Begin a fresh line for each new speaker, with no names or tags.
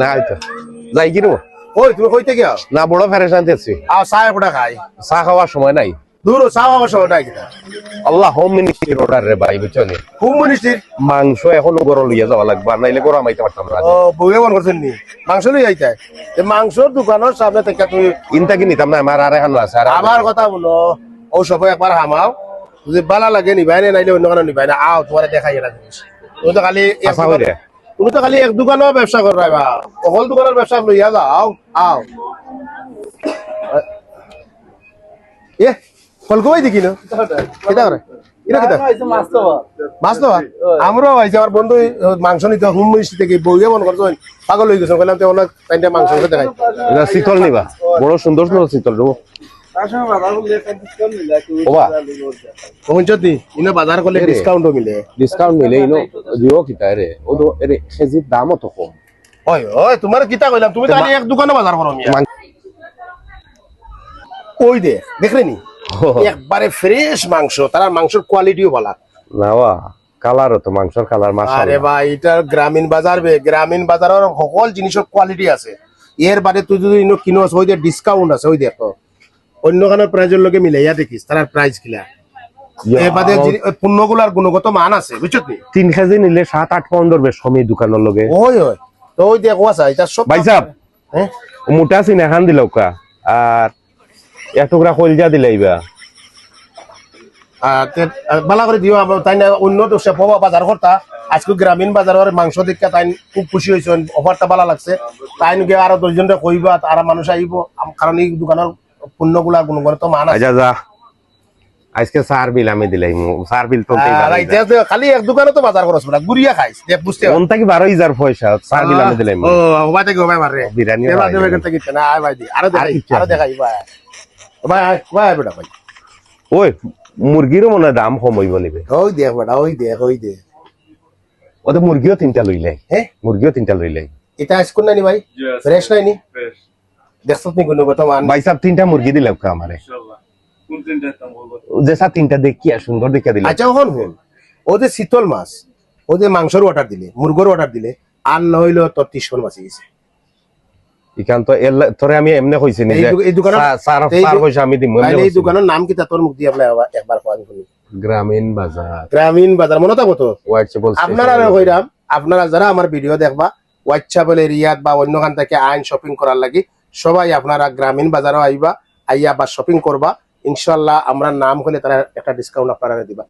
না যাই
ওই তুমি কইতে গিয়া?
না বড়
চা খাই।
চা খাওয়ার সময় নাই।
দূর চা খাওয়ার সময় নাই কিনা?
আল্লাহ হোম মিনিস্ট্রির অর্ডার রে ভাই বুঝছ নি?
খুব মিনিস্ট্রির
মাংস এখনও গরো লইয়া যাওয়া লাগবে নাইলে গরম আইতে পারতাম না।
ও বউয়ে মন করছেন নি? মাংস লই আইতে? এই মাংসর দোকানের সামনে থেকে
ইনটা কি নিতাম না আমার আর এখন আছে আর
আমার কথা বলো। ও সব একবার হামাও। যদি বালা লাগে নিবাই না নাইলে অন্য কারণে নিবাই না। আও তোমার দেখাই জিনিস তুমি তো খালি তুমি তো খালি এক দোকানের ব্যবসা করবা বা অকল দোকানের ব্যবসা লইয়া যাও। আও। এ ফলকোই দেখি না কিতা করে মাছ তো আমরাও বন্ধু মাংস নিতে হুম মিষ্টি থেকে মন করছ পাগল হয়ে গেছে। বললাম তো মাংস দেখাই
শীতল নিবা। বড় সুন্দর সুন্দর শীতল দেবো ওবা।
ইনো বাজার করলে ডিসকাউন্টও মিলে।
ডিসকাউন্ট মিলে ইনো দিও কিতা রে ও তো এরে কেজির দামও তো কম।
ওই ওই তোমার কিতা কইলাম তুমি তো এক দোকানে বাজার করো ওই দে দেখলে একবারে ফ্রেশ মাংস তার মাংসের কোয়ালিটিও ভালো
নাওয়া কালারও তো মাংসর কালার
আরে ভাই এটা গ্রামীণ বাজার বে গ্রামীণ বাজারের সকল জিনিসের কোয়ালিটি আছে। এর বাদে তুই যদি ইনো কিনোস ওই যে ডিসকাউন্ট আছে ওই দেখো অন্য খানের প্রাইজের লগে মিলাইয়া দেখিস তার প্রাইস কিলা? পণ্যগুলার গুণগত মান আছে বুঝছ কি
তিন কেজি নিলে সাত আট পাউন্ড ধরবে সমী দোকানের লগে।
ওই ওই তো ওই দেখো আছে এটা সব
ভাই সাহেব মোটা চিন এখান দিলাও কা আর এটুকরা কলজা দিলাইবা
আর তে- আর বালা করে দিও আমরা তাই না অন্য সে পাবা বাজার করতা আজকে গ্রামীণ বাজারের মাংস দেখে তাই খুব খুশি হয়েছে অফারটা ভালো লাগছে। তাই গিয়ে আরও দশজনটা কইবা আর মানুষ আইব আম- কারণ এই দোকানের পণ্যগুলা গুণগত মান আছে
আচ্ছা যা। আজকে সার বিল আমি দিলাই সার বিল তো
খালি এক দোকানে তো বাজার করছ বড় গুড়িয়া দেখ বুঝতে
কোন থেকে বারো হাজার পয়সা সার বিল আমি দিলাই
ও থেকে মারে
বিরিয়ানি
এবার দেবে করতে কিতে না আয় ভাই আরও দেখাই
আরও
দেখাই ভাই ভাই ভাই বেটা ভাই
ওই মুরগিরও মনে হয় দাম কম হইব নিবে।
ওই দেখ বেটা ওই দেখ ওই দেখ।
ওদের মুরগিও তিনটা লইলাই
হ্যাঁ
মুরগিও তিনটা লইলাই
এটা আজকুন নাই নি ভাই ফ্রেশ নাই নি দেখছ নি গুণগত মান
ভাই সাহেব তিনটা মুরগি দিলাম কা আমারে। যে সা তিনটা দেখিয়া সুন্দর দেখিয়া দিলাম
আচ্ছা ওখান শুন। ও যে শীতল মাছ ও যে মাংসর অর্ডার দিলে মুরগোর অর্ডার দিলে আর নহইলো তোর তিরিশ মাছ গেছে
ইখান তো তোরে আমি এমনি কইছি নি
এই
যে
এই দোকানত-
সার
এই
পয়সা আমি দিম
তাইলে এই দোকানের নাম কি তা তোর মুখ দিয়ে আপনার একবার কোয়ান শুনি
গ্রামীণ বাজার।
গ্রামীণ বাজার মনে থাকো তো?
হোয়াটসঅ্যাপ
আপনারা আর কইরাম আপনারা যারা আমার ভিডিও দেখবা হোয়াটসঅ্যাপ এরিয়াত বা অন্য খান থেকে আইন শপিং করার লাগি সবাই আপনারা গ্রামীণ বাজারও আইবা, আইয়া বা শপিং করবা ইনশাল্লাহ আমরা নাম হলে তারা একটা ডিসকাউন্ট আপনারা দিবা।